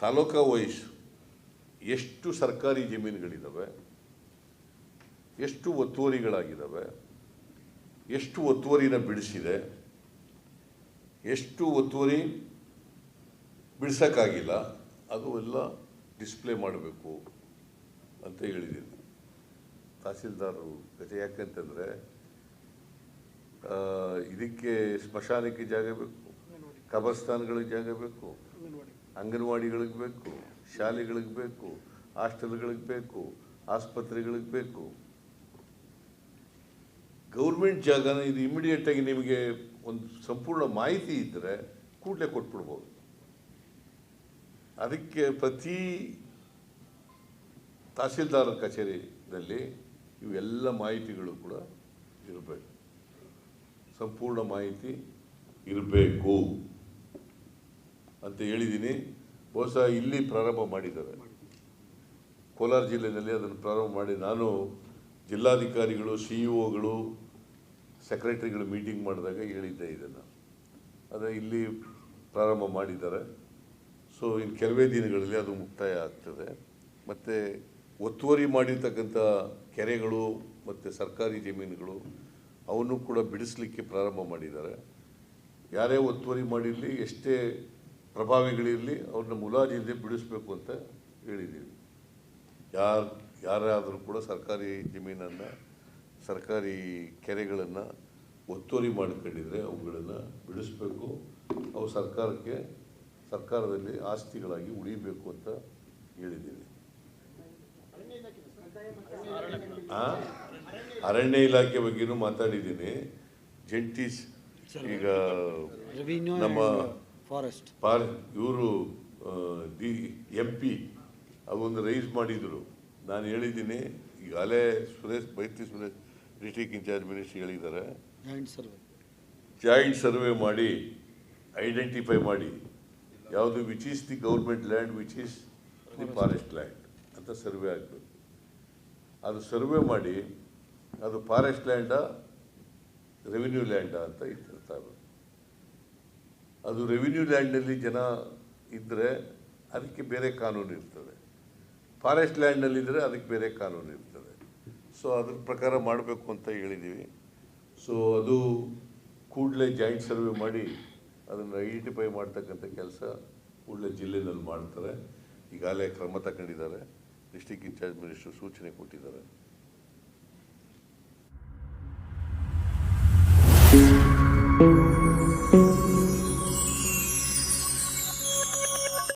Taluka wise ಎಷ್ಟು ಸರ್ಕಾರಿ ಜಮೀನುಗಳಿದ್ದಾವೆ ಎಷ್ಟು ಒತ್ತುವರಿಗಳಾಗಿದ್ದಾವೆ ಎಷ್ಟು ಒತ್ತುವರಿನ ಬಿಡಿಸಿದೆ, ಎಷ್ಟು ಒತ್ತುವರಿ ಬಿಡಿಸೋಕ್ಕಾಗಿಲ್ಲ ಅದು ಎಲ್ಲ ಡಿಸ್ಪ್ಲೇ ಮಾಡಬೇಕು ಅಂತ ಹೇಳಿದ್ದೀನಿ. ತಹಸೀಲ್ದಾರರು ಕತೆ ಯಾಕಂತಂದರೆ ಇದಕ್ಕೆ ಸ್ಮಶಾನಕ್ಕೆ ಜಾಗ ಬೇಕು ಕಬರ್ಸ್ತಾನ್ಗಳಿಗೆ ಜಾಗ ಬೇಕು ಅಂಗನವಾಡಿಗಳಿಗೆ ಬೇಕು, ಶಾಲೆಗಳಿಗೆ ಬೇಕು, ಹಾಸ್ಟೆಲ್ಗಳಿಗೆ ಬೇಕು, ಆಸ್ಪತ್ರೆಗಳಿಗೆ ಬೇಕು. ಗೌರ್ಮೆಂಟ್ ಜಾಗನ ಇದು ಇಮಿಡಿಯೇಟಾಗಿ ನಿಮಗೆ ಒಂದು ಸಂಪೂರ್ಣ ಮಾಹಿತಿ ಇದ್ದರೆ ಕೂಡಲೇ ಕೊಟ್ಬಿಡ್ಬೋದು. ಅದಕ್ಕೆ ಪ್ರತಿ ತಹಸೀಲ್ದಾರ್ ಕಚೇರಿಯಲ್ಲಿ ಇವೆಲ್ಲ ಮಾಹಿತಿಗಳು ಕೂಡ ಇರಬೇಕು. ಸಂಪೂರ್ಣ ಮಾಹಿತಿ ಇರಬೇಕು ಅಂತ ಹೇಳಿದ್ದೀನಿ. ಬಹುಶಃ ಇಲ್ಲಿ ಪ್ರಾರಂಭ ಮಾಡಿದ್ದಾರೆ ಕೋಲಾರ ಜಿಲ್ಲೆಯಲ್ಲಿ ಅದನ್ನು ಪ್ರಾರಂಭ ಮಾಡಿ ನಾನು ಜಿಲ್ಲಾಧಿಕಾರಿಗಳು, ಸಿ ಇ ಒಗಳು, ಸೆಕ್ರೆಟರಿಗಳು ಮೀಟಿಂಗ್ ಮಾಡಿದಾಗ ಹೇಳಿದ್ದೆ ಇದನ್ನು. ಅದೇ ಇಲ್ಲಿ ಪ್ರಾರಂಭ ಮಾಡಿದ್ದಾರೆ. ಸೊ, ಇನ್ನು ಕೆಲವೇ ದಿನಗಳಲ್ಲಿ ಅದು ಮುಕ್ತಾಯ ಆಗ್ತದೆ. ಮತ್ತು ಒತ್ತುವರಿ ಮಾಡಿರ್ತಕ್ಕಂಥ ಕೆರೆಗಳು ಮತ್ತು ಸರ್ಕಾರಿ ಜಮೀನುಗಳು ಅವನ್ನು ಕೂಡ ಬಿಡಿಸಲಿಕ್ಕೆ ಪ್ರಾರಂಭ ಮಾಡಿದ್ದಾರೆ. ಯಾರೇ ಒತ್ತುವರಿ ಮಾಡಿರಲಿ, ಎಷ್ಟೇ ಪ್ರಭಾವಿಗಳಿರಲಿ ಅವ್ರನ್ನ ಮುಲಾಜಿಲ್ಲದೆ ಬಿಡಿಸ್ಬೇಕು ಅಂತ ಹೇಳಿದ್ದೀವಿ. ಯಾರು ಯಾರಾದರೂ ಕೂಡ ಸರ್ಕಾರಿ ಜಮೀನನ್ನು ಸರ್ಕಾರಿ ಕೆರೆಗಳನ್ನು ಒತ್ತುವರಿ ಮಾಡ್ಕೊಂಡಿದ್ರೆ ಅವುಗಳನ್ನು ಬಿಡಿಸ್ಬೇಕು. ಅವು ಸರ್ಕಾರಕ್ಕೆ ಸರ್ಕಾರದಲ್ಲಿ ಆಸ್ತಿಗಳಾಗಿ ಉಳಿಬೇಕು ಅಂತ ಹೇಳಿದ್ದೀವಿ? ಅರಣ್ಯ ಇಲಾಖೆ ಬಗ್ಗೆನೂ ಮಾತಾಡಿದ್ದೀನಿ. ಜಂಟಿ ಈಗ ನಮ್ಮ ಫಾರೆಸ್ಟ್ ಪಾರ್ ಇವರು ಡಿ ಎಂ ಪಿ ಅವೊಂದು ರೈಸ್ ಮಾಡಿದರು. ನಾನು ಹೇಳಿದ್ದೀನಿ ಈಗಾಗಲೇ ಸುರೇಶ್ ಮೈತ್ರಿ ಸುರೇಶ್ ಡಿಸ್ಟಿಕ್ ಇನ್ಚಾರ್ಜ್ ಮಿನಿಸ್ಟ್ರಿ ಹೇಳಿದ್ದಾರೆ. ಜಾಯಿಂಟ್ ಸರ್ವೆ ಜಾಯಿಂಟ್ ಸರ್ವೆ ಮಾಡಿ ಐಡೆಂಟಿಫೈ ಮಾಡಿ. ಯಾವುದು which is the government land which is the forest land ಅಂತ ಸರ್ವೆ ಆಗಬೇಕು. ಅದು ಸರ್ವೆ ಮಾಡಿ ಅದು ಫಾರೆಸ್ಟ್ ಲ್ಯಾಂಡಾ ರೆವಿನ್ಯೂ ಲ್ಯಾಂಡಾ ಅಂತ ಇರ್ತಾರೆ ಅದು ರೆವಿನ್ಯೂ ಲ್ಯಾಂಡ್ನಲ್ಲಿ ಜನ ಇದ್ದರೆ ಅದಕ್ಕೆ ಬೇರೆ ಕಾನೂನು ಇರ್ತದೆ. ಫಾರೆಸ್ಟ್ ಲ್ಯಾಂಡ್ನಲ್ಲಿದ್ದರೆ ಅದಕ್ಕೆ ಬೇರೆ ಕಾನೂನು ಇರ್ತದೆ. ಸೊ ಅದ್ರ ಪ್ರಕಾರ ಮಾಡಬೇಕು ಅಂತ ಹೇಳಿದ್ದೀವಿ ಸೊ ಅದು ಕೂಡಲೇ ಜಾಯಿಂಟ್ ಸರ್ವೆ ಮಾಡಿ ಅದನ್ನು ಐಡೆಂಟಿಫೈ ಮಾಡ್ತಕ್ಕಂಥ ಕೆಲಸ ಕೂಡಲೇ ಜಿಲ್ಲೆನಲ್ಲಿ ಮಾಡ್ತಾರೆ. ಈಗಾಗಲೇ ಕ್ರಮ ತಗೊಂಡಿದ್ದಾರೆ. ಡಿಸ್ಟಿಕ್ ಇನ್ಚಾರ್ಜ್ ಮಿನಿಸ್ಟ್ರು ಸೂಚನೆ ಕೊಟ್ಟಿದ್ದಾರೆ.